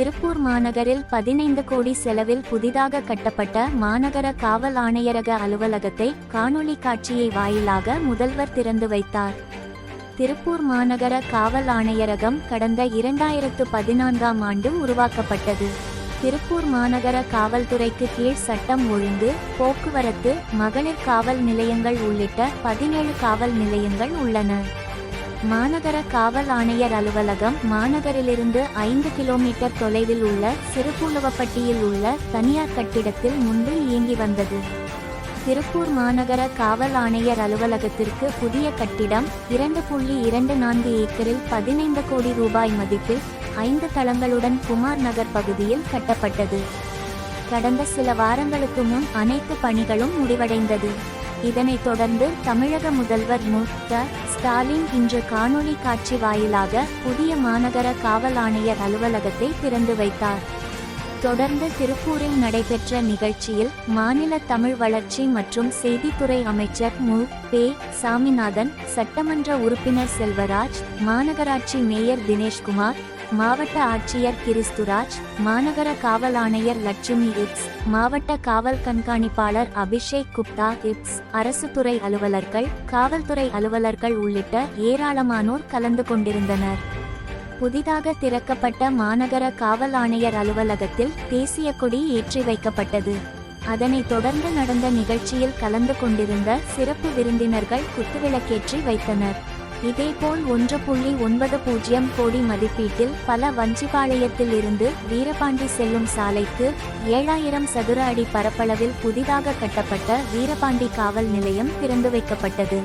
திருப்பூர் மாநகரில் பதினைந்து கோடி செலவில் புதிதாக கட்டப்பட்ட மாநகர காவல் ஆணையரக அலுவலகத்தை காணொலி காட்சியை வாயிலாக முதல்வர் திறந்து வைத்தார். திருப்பூர் மாநகர காவல் ஆணையரகம் கடந்த இரண்டாயிரத்து பதினான்காம் ஆண்டு உருவாக்கப்பட்டது. திருப்பூர் மாநகர காவல்துறைக்கு கீழ் சட்டம் ஒழுங்கு போக்குவரத்து மகளிர் காவல் நிலையங்கள் உள்ளிட்ட பதினேழு காவல் நிலையங்கள் உள்ளன. மாநகர காவல் ஆணையர் அலுவலகம் மாநகரிலிருந்து ஐந்து கிலோமீட்டர் தொலைவில் உள்ள சிறுபூலுவப்பட்டியில் உள்ள தனியார் கட்டிடத்தில் முன்பு இயங்கி வந்தது. திருப்பூர் மாநகர காவல் ஆணையர் அலுவலகத்திற்கு புதிய கட்டிடம் இரண்டு புள்ளி இரண்டு நான்கு ஏக்கரில் பதினைந்து கோடி ரூபாய் மதிப்பில் ஐந்து தளங்களுடன் குமார் நகர் பகுதியில் கட்டப்பட்டது. கடந்த சில வாரங்களுக்கு முன் அனைத்து பணிகளும் முடிவடைந்தது. இதனைத் தொடர்ந்து தமிழக முதல்வர் மு க ஸ்டாலின் இன்று காணொலி காட்சி வாயிலாக புதிய மாநகர காவல் ஆணையர் அலுவலகத்தை திறந்து வைத்தார். தொடர்ந்து திருப்பூரில் நடைபெற்ற நிகழ்ச்சியில் மாநில தமிழ் வளர்ச்சி மற்றும் செய்தித்துறை அமைச்சர் மு. பே. சாமிநாதன் சட்டமன்ற உறுப்பினர் செல்வராஜ் மாநகராட்சி மேயர் தினேஷ்குமார் மாவட்ட ஆட்சியர் கிறிஸ்துராஜ் மாநகர காவல் ஆணையர் லட்சுமி இப்ஸ் மாவட்ட காவல் கண்காணிப்பாளர் அபிஷேக் குப்தா இப்ஸ் அரசு துறை அலுவலர்கள் காவல்துறை அலுவலர்கள் உள்ளிட்ட ஏராளமானோர் கலந்து கொண்டிருந்தனர். புதிதாக திறக்கப்பட்ட மாநகர காவல் ஆணையர் அலுவலகத்தில் தேசிய கொடி ஏற்றி வைக்கப்பட்டது. அதனைத் தொடர்ந்து நடந்த நிகழ்ச்சியில் கலந்து கொண்டிருந்த சிறப்பு விருந்தினர்கள் குத்துவிளக்கேற்றி வைத்தனர். இதேபோல் ஒன்று புள்ளி ஒன்பது பூஜ்ஜியம் கோடி மதிப்பீட்டில் பல வஞ்சிபாளையத்தில் இருந்து வீரபாண்டி செல்லும் சாலைக்கு ஏழாயிரம் சதுர அடி பரப்பளவில் புதிதாக கட்டப்பட்ட வீரபாண்டி காவல் நிலையம் திறந்து வைக்கப்பட்டது.